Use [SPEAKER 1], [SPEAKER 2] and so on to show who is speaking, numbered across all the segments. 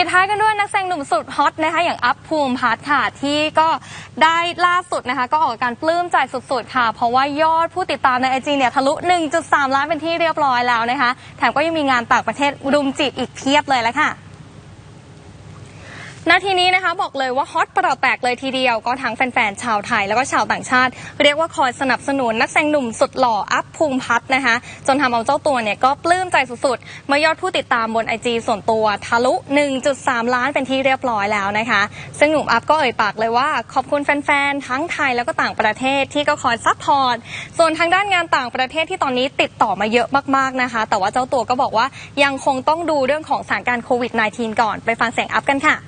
[SPEAKER 1] ปิดท้ายกันด้วยนักแสดงหนุ่มสุดฮอตนะคะอย่างอัพภูมิพัฒน์ค่ะที่ก็ได้ล่าสุดนะคะ ก็ออกอาการปลื้มใจสุดๆค่ะ เพราะว่ายอดผู้ติดตามในไอจีเนี่ยทะลุ 1.3 ล้านเป็นที่เรียบร้อยแล้วนะคะ แถมก็ยังมีงานต่างประเทศรุมจีบอีกเพียบเลยและค่ะ นาทีนี้นะคะบอกเลยว่าฮอตประแตกเลยทีเดียวก็ทั้งแฟนๆชาวไทยแล้วก็ชาวต่างชาติ เรียกว่าคอยสนับสนุนนักแสดงหนุ่มสุดหล่ออัพภูมิพัฒน์นะคะจนทำเอาเจ้าตัวเนี่ยก็ปลื้มใจสุดๆเมื่อยอดผู้ติดตามบนไอจีส่วนตัวทะลุ 1.3 ล้านเป็นที่เรียบร้อยแล้วนะคะ ซึ่งหนุ่มอัพก็เอ่ยปากเลยว่าขอบคุณแฟนๆทั้งไทยแล้วก็ต่างประเทศที่ก็คอยซัพพอร์ตส่วนทางด้านงานต่างประเทศที่ตอนนี้ติดต่อมาเยอะมากๆนะคะ แต่ว่าเจ้าตัวก็บอกว่ายังคงต้องดูเรื่องของสถานการณ์โควิด -19 ก่อนไปฟังเสียงอัพกันค่ะ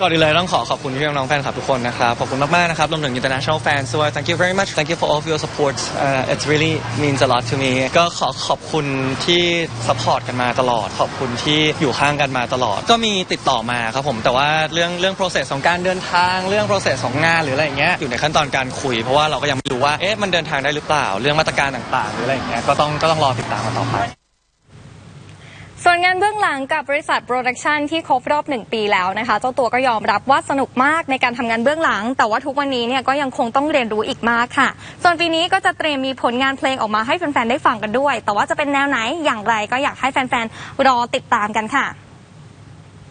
[SPEAKER 2] ก่อนอื่นเลยต้องขอขอบคุณพี่น้องๆแฟนคลับทุกคนนะครับ ขอบคุณมาก ๆ นะครับ รวมถึง international fans ด้วย thank you very much thank you for all of your support uh, it really means a lot to me ก็ขอขอบคุณที่ support กันมาตลอด ขอบคุณที่อยู่ข้างกันมาตลอด ก็มีติดต่อมาครับผม แต่ว่าเรื่องเรื่อง process ของการเดินทาง เรื่อง process ของงานหรืออะไรอย่างเงี้ย อยู่ในขั้นตอนการคุย เพราะว่าเราก็ยังไม่รู้ว่า เอ๊ะ มันเดินทางได้หรือเปล่า เรื่องมาตรการต่างๆ หรืออะไรอย่างเงี้ย ก็ต้องก็ต้องรอติดตามกันต่อไป
[SPEAKER 1] ส่วนงานเบื้องหลังกับบริษัทโปรดักชันที่ครบรอบหนึ่งปีแล้วนะคะ เจ้าตัวก็ยอมรับว่าสนุกมากในการทำงานเบื้องหลัง แต่ว่าทุกวันนี้เนี่ยก็ยังคงต้องเรียนรู้อีกมากค่ะ ส่วนปีนี้ก็จะเตรียมมีผลงานเพลงออกมาให้แฟนๆได้ฟังกันด้วย แต่ว่าจะเป็นแนวไหนอย่างไรก็อยากให้แฟนๆรอติดตามกันค่ะ